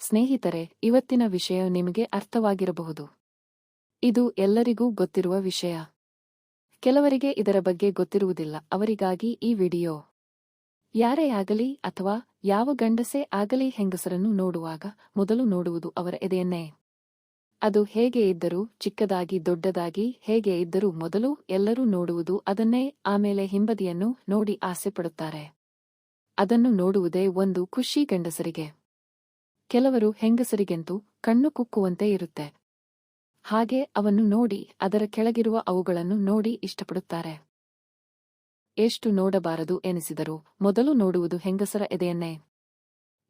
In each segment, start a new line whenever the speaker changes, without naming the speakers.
ಸ್ನೇಹಿತರೆ, ಇವತ್ತಿನ ವಿಷಯ ನಿಮಗೆ ಅರ್ಥವಾಗಿರಬಹುದು. ಇದು ಎಲ್ಲರಿಗೂ ಗೊತ್ತಿರುವ ವಿಷಯ. ಕೆಲವರಿಗೆ ಇದರ ಬಗ್ಗೆ ಗೊತ್ತಿರುವುದಿಲ್ಲ, ಅವರಿಗಾಗಿ ಈ ವಿಡಿಯೋ. ಯಾರೇ ಆಗಲಿ ಅಥವಾ ಯಾವ ಗಂಡಸೇ ಆಗಲಿ ಹೆಂಗಸರನ್ನು ನೋಡುವಾಗ ಮೊದಲು ನೋಡುವುದು ಅವರ ಎದೆಯನ್ನೇ. ಅದು ಹೇಗೆ ಇದ್ದರೂ ಚಿಕ್ಕದಾಗಿ ದೊಡ್ಡದಾಗಿ ಹೇಗೆ ಇದ್ದರೂ ಮೊದಲು ಎಲ್ಲರೂ ನೋಡುವುದು ಅದನ್ನೇ, ಆಮೇಲೆ ಹಿಂಬದಿಯನ್ನು ನೋಡಿ ಆಸೆ ಪಡುತ್ತಾರೆ ಅದನ್ನು ನೋಡುವುದೇ ಒಂದು ಖುಷಿ ಗಂಡಸರಿಗೆ. ಕೆಲವರು ಹೆಂಗಸರಿಗೆಂತೂ ಕಣ್ಣು ಕುಕ್ಕುವಂತೆ ಇರುತ್ತೆ. ಹಾಗೆ ಅವನ್ನು ನೋಡಿ ಅದರ ಕೆಳಗಿರುವ ಅವುಗಳನ್ನು ನೋಡಿ ಇಷ್ಟಪಡುತ್ತಾರೆ. ಎಷ್ಟು ನೋಡಬಾರದು ಎನಿಸಿದರೂ ಮೊದಲು ನೋಡುವುದು ಹೆಂಗಸರ ಎದೆಯನ್ನೇ.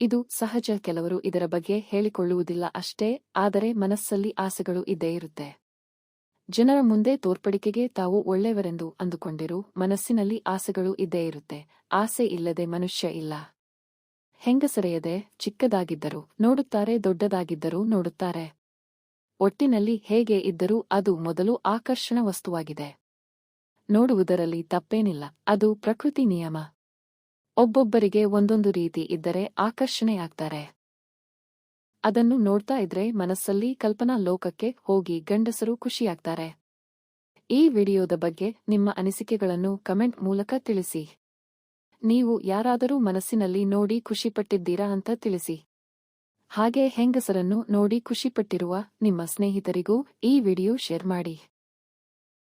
ಇದು ಸಹಜ ಕೆಲವರು ಇದರ ಬಗ್ಗೆ ಹೇಳಿಕೊಳ್ಳುವುದಿಲ್ಲ ಅಷ್ಟೇ, ಆದರೆ ಮನಸ್ಸಲ್ಲಿ ಆಸೆಗಳು ಇದ್ದೇ ಇರುತ್ತೆ. ಜನರ ಮುಂದೆ ತೋರ್ಪಡಿಕೆಗೆ ತಾವು ಒಳ್ಳೆಯವರೆಂದು ಅಂದುಕೊಂಡಿರು ಮನಸ್ಸಿನಲ್ಲಿ ಆಸೆಗಳು ಇದ್ದೇ ಇರುತ್ತೆ. ಆಸೆ ಇಲ್ಲದೆ ಮನುಷ್ಯ ಇಲ್ಲ. ಹೆಂಗಸರೆಯದೆ ಚಿಕ್ಕದಾಗಿದ್ದರು, ನೋಡುತ್ತಾರೆ ದೊಡ್ಡದಾಗಿದ್ದರೂ ನೋಡುತ್ತಾರೆ. ಒಟ್ಟಿನಲ್ಲಿ ಹೇಗೆ ಇದ್ದರೂ ಅದು ಮೊದಲು ಆಕರ್ಷಣ ವಸ್ತುವಾಗಿದೆ. ನೋಡುವುದರಲ್ಲಿ ತಪ್ಪೇನಿಲ್ಲ, ಅದು ಪ್ರಕೃತಿ ನಿಯಮ. ಒಬ್ಬೊಬ್ಬರಿಗೆ ಒಂದೊಂದು ರೀತಿ ಇದ್ದರೆ ಆಕರ್ಷಣೆಯಾಗ್ತಾರೆ ಅದನ್ನು ನೋಡ್ತಾ ಇದ್ರೆ ಮನಸ್ಸಲ್ಲಿ ಕಲ್ಪನಾ ಲೋಕಕ್ಕೆ ಹೋಗಿ ಗಂಡಸರು ಖುಷಿಯಾಗ್ತಾರೆ. ಈ ವಿಡಿಯೋದ ಬಗ್ಗೆ ನಿಮ್ಮ ಅನಿಸಿಕೆಗಳನ್ನು ಕಮೆಂಟ್ ಮೂಲಕ ತಿಳಿಸಿ. ನೀವು ಯಾರಾದರೂ ಮನಸ್ಸಿನಲ್ಲಿ ನೋಡಿ ಖುಷಿಪಟ್ಟಿದ್ದೀರಾ ಅಂತ ತಿಳಿಸಿ. ಹಾಗೆ ಹೆಂಗಸರನ್ನು ನೋಡಿ ಖುಷಿಪಟ್ಟಿರುವ ನಿಮ್ಮ ಸ್ನೇಹಿತರಿಗೂ ಈ ವಿಡಿಯೋ ಶೇರ್ ಮಾಡಿ.